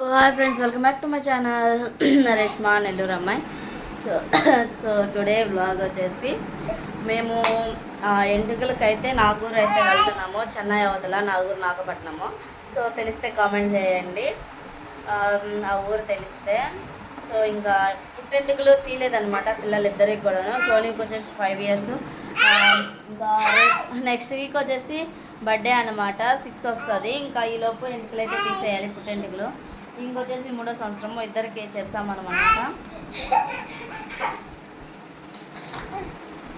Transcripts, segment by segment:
Hi friends welcome back to my channel Nareshma Nellore అమ్మాయి so so today blog వచ్చేసి మేము ఆ, నాగూరు అయితే వెళ్తున్నాము చెన్నై అవతల నాగూరు నాగపట్నము. సో తెలిస్తే కామెంట్ చేయండి. ఆ, ఊరు తెలిస్తే. సో ఇంకా పుట్టెంటుకలు పిల్లలు పిల్లలిద్దరికి కూడాను. సోనీకి వచ్చేసి ఫైవ్ ఇయర్స్ ఇంకా నెక్స్ట్ వీక్ వచ్చేసి బర్త్డే అనమాట సిక్స్ వస్తుంది. ఇంకా ఈ లోపు ఎంటుకలు అయితే తీసేయాలి పుట్టెంటుకలు. ఇంకొచ్చేసి మూడో సంవత్సరము ఇద్దరికి చేసామన్నమాట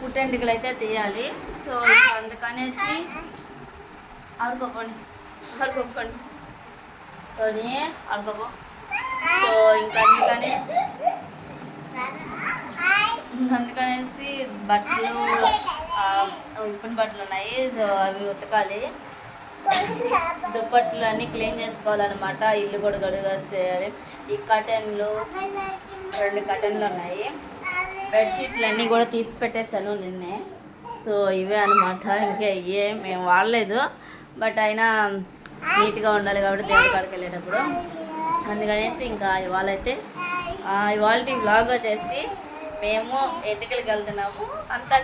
పుట్టెంటుకలు అయితే తీయాలి. సో ఇంకా అందుకనేసి ఆడుకోపోండి. సో సోనీ ఆడుకోపో. సో ఇంకా అందుకని అందుకనేసి బట్టలు ఉప్పిన బట్టలు ఉన్నాయి సో అవి ఉతకాలి. దుప్పట్లు అన్నీ క్లీన్ చేసుకోవాలన్నమాట. ఇల్లు కూడా గడుగేసేయాలి ఈ కటన్లు రెండు కటన్లు ఉన్నాయి. బెడ్షీట్లు అన్నీ కూడా తీసి పెట్టేశాను నిన్నే. సో ఇవే అనమాట ఇంకా ఇవే మేము వాడలేదు. బట్ అయినా నీట్గా ఉండాలి కాబట్టి దేవుడి కాడికి వెళ్ళేటప్పుడు. అందుకనేసి ఇంకా ఇవాళ అయితే ఇవాళ వ్లాగ్ వచ్చేసి మేము ఎంటికలకి వెళ్తున్నాము. అంతా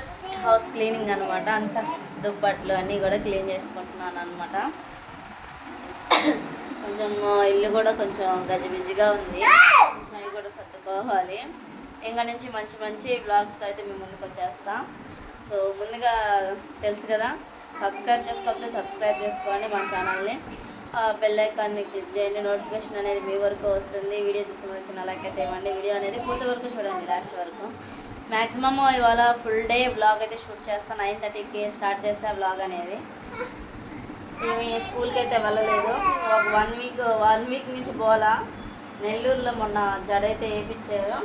హౌస్ క్లీనింగ్ అనమాట అంత దుప్పట్లు అన్నీ కూడా క్లీన్ చేసుకుంటున్నాను అనమాట కొంచెం ఇల్లు కూడా కొంచెం గజిబిజిగా ఉంది. కొంచెం అవి కూడా సర్దుకోవాలి. ఇంకా నుంచి మంచి మంచి బ్లాగ్స్తో అయితే మేము ముందుకు వచ్చేస్తాం. సో ముందుగా తెలుసు కదా సబ్స్క్రైబ్ చేసుకోకపోతే సబ్స్క్రైబ్ చేసుకోండి మా ఛానల్ని బెల్ ఐకాన్ని క్లిక్ చేయండి. నోటిఫికేషన్ అనేది మీ వరకు వస్తుంది. వీడియో చూసిన వచ్చిన లైక్ అయితే ఇవ్వండి. వీడియో అనేది పూర్తి వరకు చూడండి లాస్ట్ వరకు. మ్యాక్సిమమ్ ఇవాళ ఫుల్ డే బ్లాగ్ అయితే షూట్ చేస్తాను నైన్ థర్టీకి స్టార్ట్ చేస్తే బ్లాగ్ అనేది. ఏమి స్కూల్కి అయితే వెళ్ళలేదు. ఒక వన్ వీక్ వన్ వీక్ నుంచి పోలా. నెల్లూరులో మొన్న జడ అయితే వేయించారు.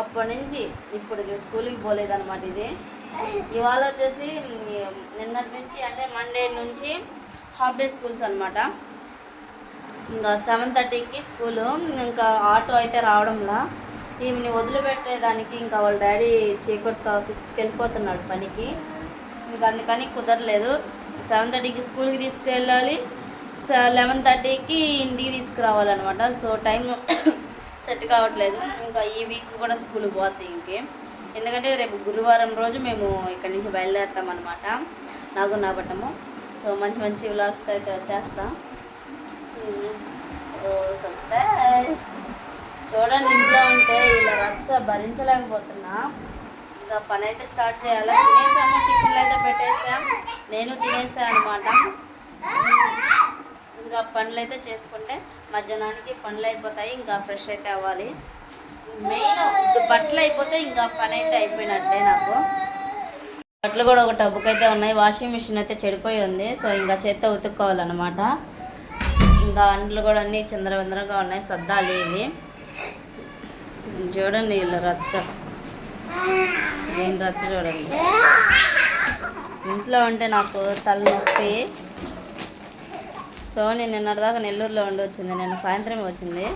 అప్పటి నుంచి ఇప్పుడు స్కూల్కి పోలేదు అనమాట ఇది. ఇవాళ వచ్చేసి నిన్నటి నుంచి అంటే మండే నుంచి హాఫ్ డే స్కూల్స్ అనమాట ఇంకా సెవెన్ థర్టీకి స్కూలు. ఇంకా ఆటో అయితే రావడంలా. ఈమెని వదిలిపెట్టేదానికి ఇంకా వాళ్ళ డాడీ చీకటితో సిక్స్కి వెళ్ళిపోతున్నాడు పనికి. ఇంకా అందుకని కుదరలేదు. సెవెన్ థర్టీకి స్కూల్కి తీసుకెళ్ళాలి. లెవెన్ థర్టీకి ఇంటికి తీసుకురావాలన్నమాట. సో టైం సెట్ కావట్లేదు. ఇంకా ఈ వీక్ కూడా స్కూల్ పోద్ది ఇంకే. ఎందుకంటే రేపు గురువారం రోజు మేము ఇక్కడి నుంచి బయలుదేరుతాం అనమాట నాగు సో మంచి మంచి వ్లాగ్స్ అయితే వచ్చేస్తాం సబ్స్క్రైబ్ hmm, చూడండి ఇంట్లో ఉంటే ఇలా రచ్చ భరించలేకపోతున్నా. ఇంకా పని అయితే స్టార్ట్ చేయాలి? తినేసాము? టిఫిన్లు అయితే పెట్టేసాం. నేను తినేసాను అనమాట ఇంకా పనులు అయితే చేసుకుంటే మధ్యాహ్నానికి పనులు అయిపోతాయి ఇంకా ఫ్రెష్ అయితే అవ్వాలి. మెయిన్ బట్టలు అయిపోతే ఇంకా పని అయితే అయిపోయినట్టే నాకు. బట్టలు కూడా ఒక టబ్బుకైతే ఉన్నాయి. వాషింగ్ మిషన్ అయితే చెడిపోయి ఉంది. సో ఇంకా చేత్తో ఉతుక్కోవాలన్నమాట. ఇంకా అండ్లు కూడా అన్నీ చిందరవందరగా ఉన్నాయి. సర్దాలు ఇవి. చూడండి వీళ్ళు రచ్చ. ఏం రచ్చ చూడండి. ఇంట్లో ఉంటే నాకు తలనొప్పి. సో నేను నిన్నటిదాకా నెల్లూరులో ఉండి వచ్చింది నేను సాయంత్రం వచ్చింది.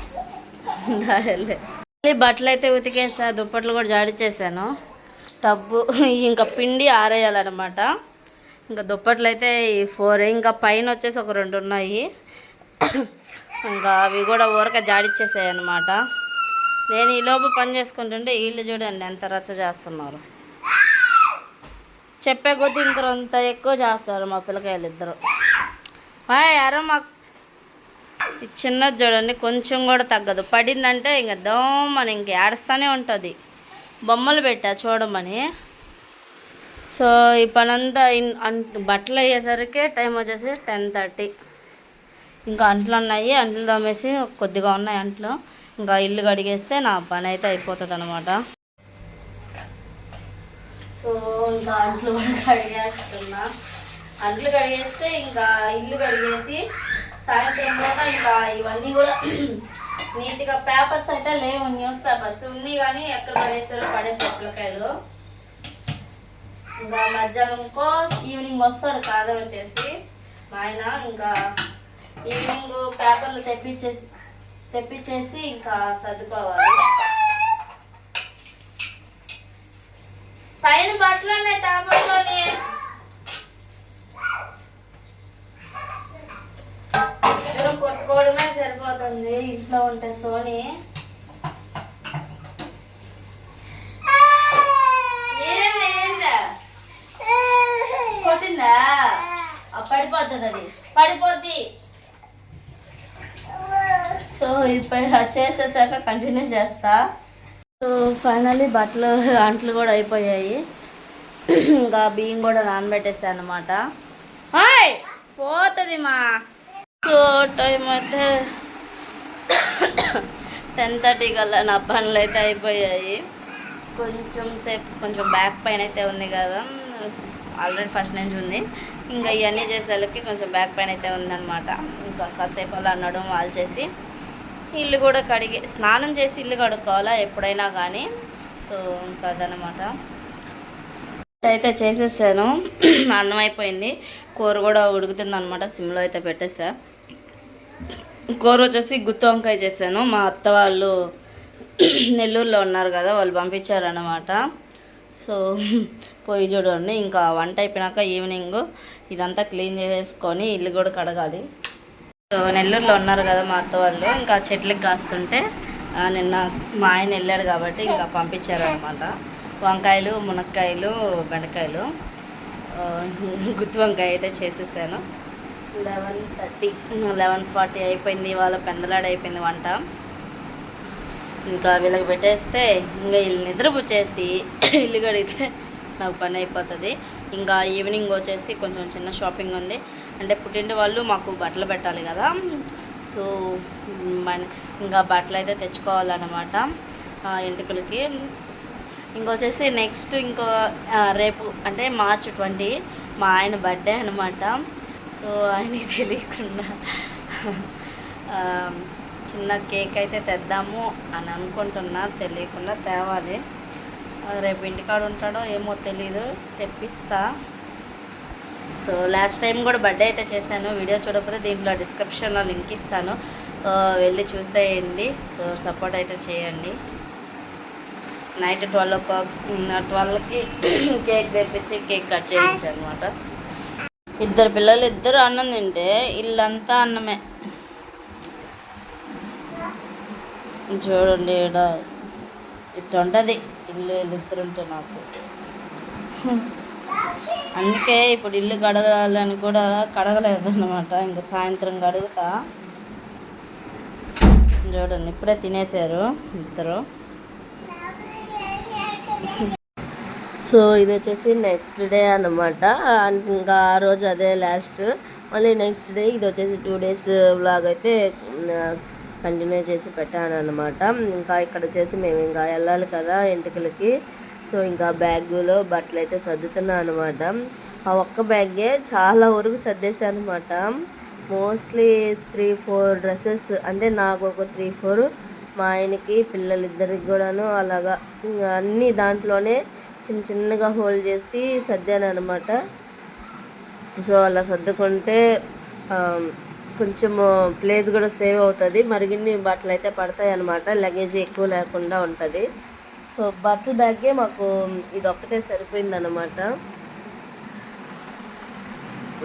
మళ్ళీ బట్టలు అయితే ఉతికేసా దుప్పట్లు కూడా జాడిచ్చేసాను టబ్బు ఇంకా పిండి ఆరేయాలన్నమాట. ఇంకా దుప్పట్లు అయితే ఈ ఫోర్ ఇంకా పైన వచ్చేసి ఒక రెండు ఉన్నాయి. ఇంకా అవి కూడా ఊరక జాడిచ్చేసాయి అనమాట నేను ఈలోపు పని చేసుకుంటుంటే వీళ్ళు చూడండి ఎంత రచ్చ చేస్తున్నారు. చెప్పే కొద్దీ ఇంకొంత ఎక్కువ చేస్తారు మా పిల్లకాయలు ఇద్దరు. యారో మాకు చిన్నది చూడండి కొంచెం కూడా తగ్గదు. పడిందంటే ఇంక దోమని ఇంక ఏడుస్తూనే ఉంటుంది. బొమ్మలు పెట్టా చూడమని. సో ఈ పనంతా అన్- బట్టలు అయ్యేసరికి టైం వచ్చేసి టెన్ థర్టీ ఇంకా అంట్లు ఉన్నాయి. అంట్లు తోమేసి కొద్దిగా ఉన్నాయి అంట్లు. ఇంకా ఇల్లు కడిగేస్తే నా పని అయితే అయిపోతుంది అనమాట సో ఇంకా అంట్లు కూడా కడిగేస్తున్నా. అంట్లు కడిగేస్తే ఇంకా ఇల్లు కడిగేసి సాయంత్రం కూడా ఇంకా ఇవన్నీ కూడా నీట్గా పేపర్స్ అయితే లేవు. న్యూస్ పేపర్స్ ఉన్నాయి కానీ ఎక్కడ పడేసారో పడేసారు పిల్లకాయలు ఇంకా మధ్యాహ్నంకో ఈవినింగ్ వస్తాడు కాదర్ వచ్చేసి. ఆయన ఇంకా ఈవినింగ్ పేపర్లు తెప్పించేసి తెప్పించేసి ఇంకా సర్దుకోవాలి. పైన బట్టలు ఉన్నాయి తాపంలోని కొట్టుకోవడమే సరిపోతుంది ఇంట్లో ఉంటే సోని. కొట్టిందా? పడిపోతుంది అది. పడిపోద్ది. ఇప్పుడు చేసేసాక కంటిన్యూ చేస్తా. సో ఫైనల్లీ బట్టలు అంట్లు కూడా అయిపోయాయి. ఇంకా బియ్యం కూడా నానబెట్టేసాను అనమాట పోతుంది మా. సో టైం అయితే టెన్ థర్టీ కల్లా నా పనులు అయితే అయిపోయాయి. కొంచెం సేపు కొంచెం బ్యాక్ పైన అయితే ఉంది కదా. ఆల్రెడీ ఫస్ట్ నుంచి ఉంది. ఇంకా ఇవన్నీ చేసేళ్ళకి కొంచెం బ్యాక్ పైన అయితే ఉందన్నమాట. ఇంకా కాసేపు అలా నడుము వాళ్ళు చేసి ఇల్లు కూడా కడిగి స్నానం చేసి ఇల్లు కడుక్కోవాలా ఎప్పుడైనా కానీ సో ఇంకా అదనమాట అయితే చేసేసాను. అన్నం అయిపోయింది కూర కూడా ఉడుకుతుంది అనమాట సిమ్లో అయితే పెట్టేసా. కూర వచ్చేసి గుత్తి వంకాయ చేశాను. మా అత్త వాళ్ళు నెల్లూరులో ఉన్నారు కదా వాళ్ళు పంపించారనమాట సో పోయి చూడండి. ఇంకా వంట అయిపోయినాక ఈవినింగ్ ఇదంతా క్లీన్ చేసేసుకొని ఇల్లు కూడా కడగాలి. సో నెల్లూరులో ఉన్నారు కదా మా అత్త వాళ్ళు ఇంకా చెట్లకి కాస్తుంటే నిన్న మా ఆయన వెళ్ళాడు కాబట్టి ఇంకా పంపించారు అనమాట వంకాయలు మునక్కాయలు బెండకాయలు గుత్తి వంకాయ అయితే చేసేసాను. లెవెన్ థర్టీ లెవెన్ ఫార్టీ అయిపోయింది వాళ్ళ పెందలాడ అయిపోయింది వంట. ఇంకా వీళ్ళకి పెట్టేస్తే ఇంకా వీళ్ళు నిద్రపుచ్చేసి ఇల్లు కడిగితే నాకు పని అయిపోతుంది. ఇంకా ఈవినింగ్ వచ్చేసి కొంచెం చిన్న షాపింగ్ ఉంది. అంటే పుట్టింటి వాళ్ళు మాకు బట్టలు పెట్టాలి కదా. సో మన ఇంకా బట్టలు అయితే తెచ్చుకోవాలన్నమాట ఆ, ఎంటుకలకి ఇంకొచ్చేసి నెక్స్ట్ ఇంకో రేపు అంటే మార్చ్ ట్వంటీ మా ఆయన బర్త్డే అనమాట సో ఆయనకి తెలియకుండా చిన్న కేక్ అయితే తెద్దాము అని అనుకుంటున్నా. తెలియకుండా తేవాలి. రేపు ఇంటికాడ ఉంటాడో ఏమో తెలీదు. తెప్పిస్తా. సో లాస్ట్ టైం కూడా బర్త్డే అయితే చేశాను. వీడియో చూడకపోతే దీంట్లో డిస్క్రిప్షన్లో లింక్ ఇస్తాను. వెళ్ళి చూసేయండి. సో సపోర్ట్ అయితే చేయండి. నైట్ ట్వెల్వ్ ఓ క్లాక్ ట్వెల్వ్కి కేక్ తెప్పించి కేక్ కట్ చేయించాను అనమాట ఇద్దరు పిల్లలు ఇద్దరు అన్నం తింటే ఇల్లంతా అన్నమే. చూడండి ఈడ. ఇట్లా ఉంటుంది ఇల్లు వీళ్ళిద్దరు ఉంటే నాకు. అందుకే ఇప్పుడు ఇల్లు కడగాలని కూడా కడగలేదు అనమాట ఇంకా సాయంత్రం కడుగుతా. చూడండి ఇప్పుడే తినేశారు ఇద్దరు. సో ఇది వచ్చేసి నెక్స్ట్ డే అనమాట ఇంకా ఆ రోజు అదే లాస్ట్ మళ్ళీ నెక్స్ట్ డే ఇది వచ్చేసి టూ డేస్ బ్లాగ్ అయితే కంటిన్యూ చేసి పెట్టాను అనమాట ఇంకా ఇక్కడ వచ్చేసి మేము ఇంకా వెళ్ళాలి కదా ఎంటుకలకి సో ఇంకా బ్యాగులో బట్టలు అయితే సర్దుతున్నాను అనమాట ఆ ఒక్క బ్యాగే చాలా వరకు సర్దేశాను అనమాట మోస్ట్లీ త్రీ ఫోర్ డ్రెస్సెస్ అంటే నాకు ఒక త్రీ ఫోర్ మా ఆయనకి పిల్లలిద్దరికి కూడాను అలాగా అన్నీ దాంట్లోనే చిన్న చిన్నగా హోల్డ్ చేసి సర్దాను అనమాట సో అలా సర్దుకుంటే కొంచెం ప్లేస్ కూడా సేవ్ అవుతుంది. మరిగిన్ని బట్టలు అయితే పడతాయి అనమాట లగేజ్ ఎక్కువ లేకుండా ఉంటుంది. సో బట్టల బ్యాగే మాకు ఇది ఒక్కటే సరిపోయింది అనమాట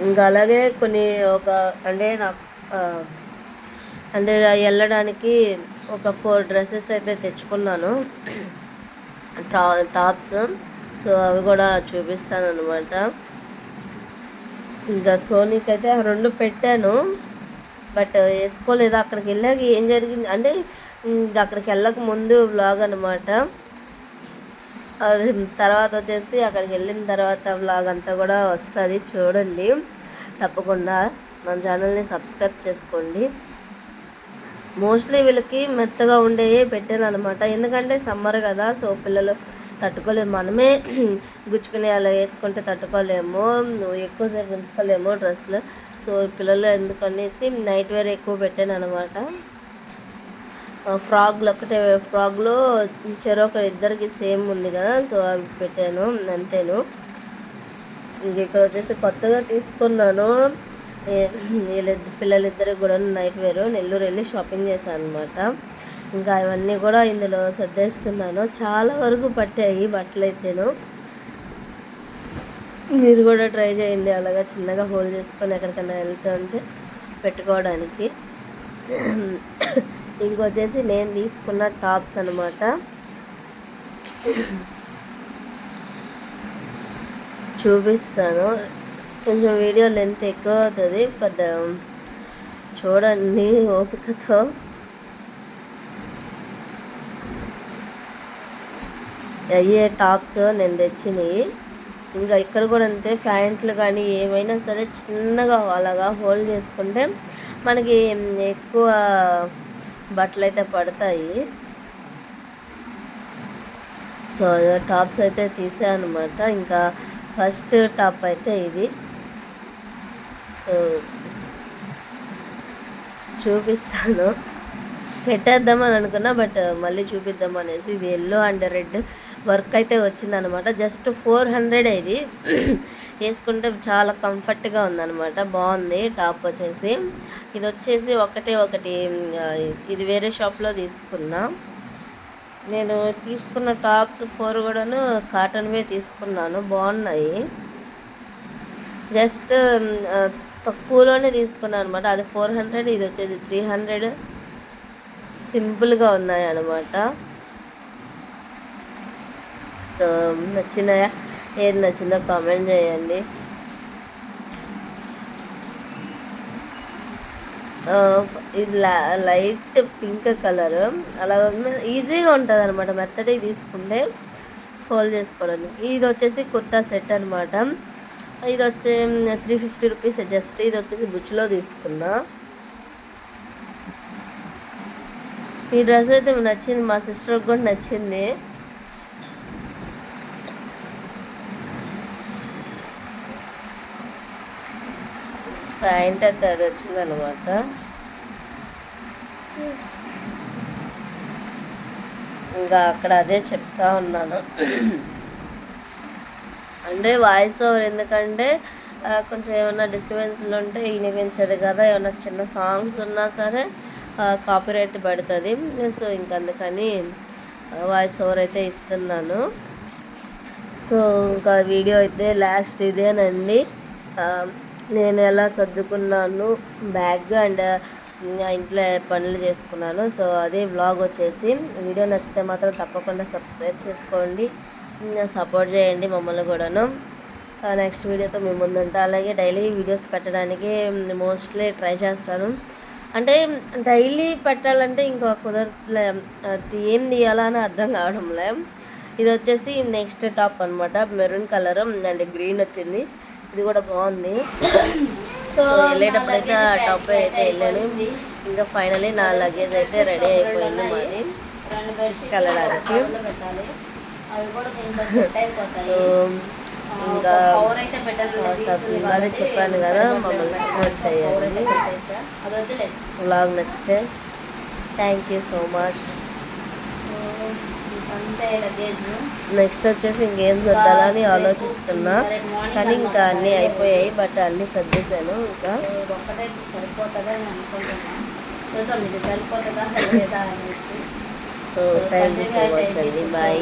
ఇంకా అలాగే కొన్ని ఒక అంటే నాకు అంటే వెళ్ళడానికి ఒక ఫోర్ డ్రెస్సెస్ అయితే తెచ్చుకున్నాను. టా టాప్స్ సో అవి కూడా చూపిస్తాను అనమాట ఇంకా సోనీకి అయితే ఆ రెండు పెట్టాను. బట్ వేసుకోలేదు? అక్కడికి వెళ్ళాక ఏం జరిగింది? అంటే అక్కడికి వెళ్ళక ముందు వ్లాగ్ అనమాట తర్వాత వచ్చేసి అక్కడికి వెళ్ళిన తర్వాత వ్లాగ్ అంతా కూడా వస్తుంది చూడండి. తప్పకుండా మన ఛానల్ని సబ్స్క్రైబ్ చేసుకోండి. మోస్ట్లీ వీళ్ళకి మెత్తగా ఉండేవి పెట్టాను అనమాట ఎందుకంటే సమ్మర్ కదా సో పిల్లలు తట్టుకోలేము మనమే గుచ్చుకునే అలా వేసుకుంటే తట్టుకోలేము. ఎక్కువసేపు ఉంచుకోలేము డ్రెస్సులు. సో పిల్లలు ఎందుకనేసి నైట్ వేర్ ఎక్కువ పెట్టాను అనమాట ఫ్రాగ్లు ఒకటే ఫ్రాగ్లో చెరొక ఇద్దరికి సేమ్ ఉంది కదా సో అవి పెట్టాను అంతేను. ఇంక ఇక్కడ వచ్చేసి కొత్తగా తీసుకున్నాను. వీళ్ళిద్దరు పిల్లలిద్దరికి కూడా నైట్ వేరు. నెల్లూరు వెళ్ళి షాపింగ్ చేశాను అనమాట ఇంకా ఇవన్నీ కూడా ఇందులో సర్దేస్తున్నాను. చాలా వరకు పట్టాయి బట్టలు అయితేను. మీరు కూడా ట్రై చేయండి. అలాగా చిన్నగా హోల్ చేసుకొని ఎక్కడికైనా వెళ్తుంటే పెట్టుకోవడానికి. ఇంకొచ్చేసి నేను తీసుకున్న టాప్స్ అనమాట చూపిస్తాను. కొంచెం వీడియో లెంత్ ఎక్కువ అవుతుంది బట్ చూడండి ఓపికతో. అయ్యే టాప్స్ నేను తెచ్చినవి ఇంకా ఇక్కడ కూడా అంతే ప్యాంట్లు కానీ ఏమైనా సరే చిన్నగా అలాగా హోల్డ్ చేసుకుంటే మనకి ఎక్కువ బట్టలు అయితే పడతాయి. సో టాప్స్ అయితే తీసాను అనమాట ఇంకా ఫస్ట్ టాప్ అయితే ఇది. సో చూపిస్తాను. పెట్టేద్దామని అనుకున్నా బట్ మళ్ళీ చూపిద్దాం అనేసి ఇది ఎల్లో అండ్ రెడ్ వర్క్ అయితే వచ్చిందనమాట జస్ట్ ఫోర్ హండ్రెడ్ ఇది. వేసుకుంటే చాలా కంఫర్ట్గా ఉందన్నమాట. బాగుంది టాప్ వచ్చేసి. ఇది వచ్చేసి ఒకటే ఒకటి ఇది వేరే షాప్లో తీసుకున్నా. నేను తీసుకున్న టాప్స్ ఫోర్ కూడాను కాటన్వే తీసుకున్నాను. బాగున్నాయి. జస్ట్ తక్కువలోనే తీసుకున్నాను అనమాట అది ఫోర్ హండ్రెడ్ ఇది వచ్చేసి త్రీ హండ్రెడ్. సింపుల్గా ఉన్నాయి అనమాట సో నచ్చినాయా? ఏది నచ్చిందో కామెంట్ చేయండి. ఇది లా- లైట్ పింక్ కలర్. అలా ఈజీగా ఉంటుంది అనమాట మెత్తడికి తీసుకుంటే ఫోల్డ్ చేసుకోవడానికి. ఇది వచ్చేసి కుర్తా సెట్ అనమాట ఇది వచ్చి త్రీ ఫిఫ్టీ రూపీస్ జస్ట్ ఇది వచ్చేసి బుచ్చులో తీసుకున్నా. ఈ డ్రెస్ అయితే నచ్చింది. మా సిస్టర్కి కూడా నచ్చింది. సాయంత్రం అంటే అది వచ్చిందనమాట ఇంకా అక్కడ అదే చెప్తా ఉన్నాను. అంటే వాయిస్ ఓవర్ ఎందుకంటే కొంచెం ఏమైనా డిస్టర్బెన్స్లు ఉంటే వినిపించదు కదా ఏమైనా చిన్న సాంగ్స్ ఉన్నా సరే కాపీరైట్ పడుతుంది. సో ఇంకందుకని వాయిస్ ఓవర్ అయితే ఇస్తున్నాను. సో ఇంకా వీడియో అయితే లాస్ట్ ఇదేనండి. నేను ఎలా సర్దుకున్నాను బ్యాగ్ అండ్ ఇంట్లో పనులు చేసుకున్నాను. సో అదే వ్లాగ్ వచ్చేసి. వీడియో నచ్చితే మాత్రం తప్పకుండా సబ్స్క్రైబ్ చేసుకోండి. సపోర్ట్ చేయండి మమ్మల్ని కూడాను. నెక్స్ట్ వీడియోతో మేము ముందు అలాగే డైలీ వీడియోస్ పెట్టడానికి మోస్ట్లీ ట్రై చేస్తాను. అంటే డైలీ పెట్టాలంటే ఇంకా కుదరట్లే. ఏం తీయాలా అని అర్థం కావడంలే. ఇది వచ్చేసి నెక్స్ట్ టాప్ అనమాట మెరూన్ కలర్ అండ్ గ్రీన్ వచ్చింది. ఇది కూడా బాగుంది. సో వెళ్ళేటప్పుడు అయితే ఆ టాప్ అయితే వెళ్ళాను. ఇంకా ఫైనలీ నా లగేజ్ అయితే రెడీ అయిపోయింది. మాది కలడానికి. సో ఇంకా సబ్స్క్రైబ్ చెప్పాను కదా మమ్మల్ని సపోర్ట్ అది వద్దులే. వ్లాగ్ నచ్చితే. Thank you so much next వచ్చేసి ఇంకేం సర్దాలని ఆలోచిస్తున్నా. కానీ ఇంకా అన్నీ అయిపోయాయి బట్ అన్నీ సర్దేశాను ఇంకా. అని so thank you so much అండి. బాయ్